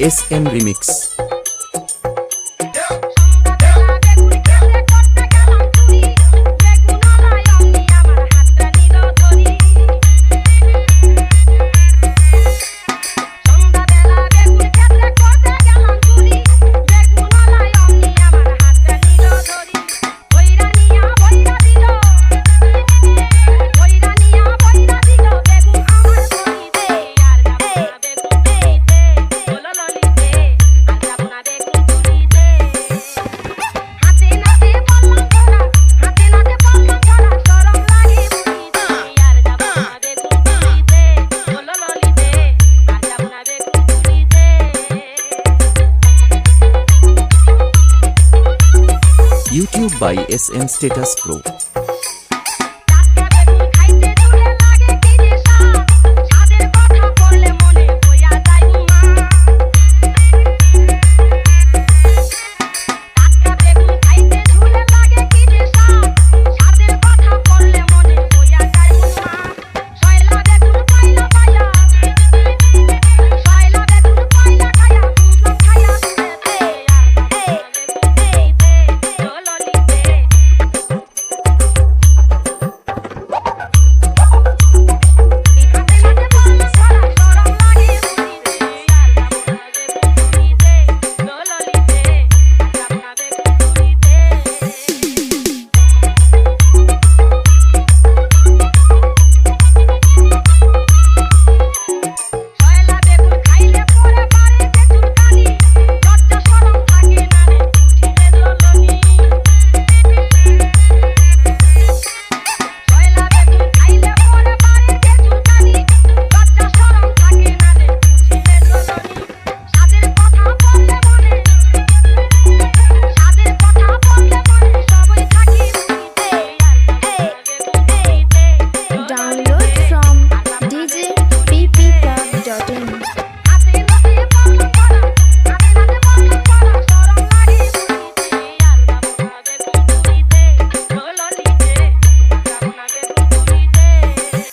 SM Remix. YouTube by SM Status Pro.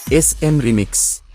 SM Remix.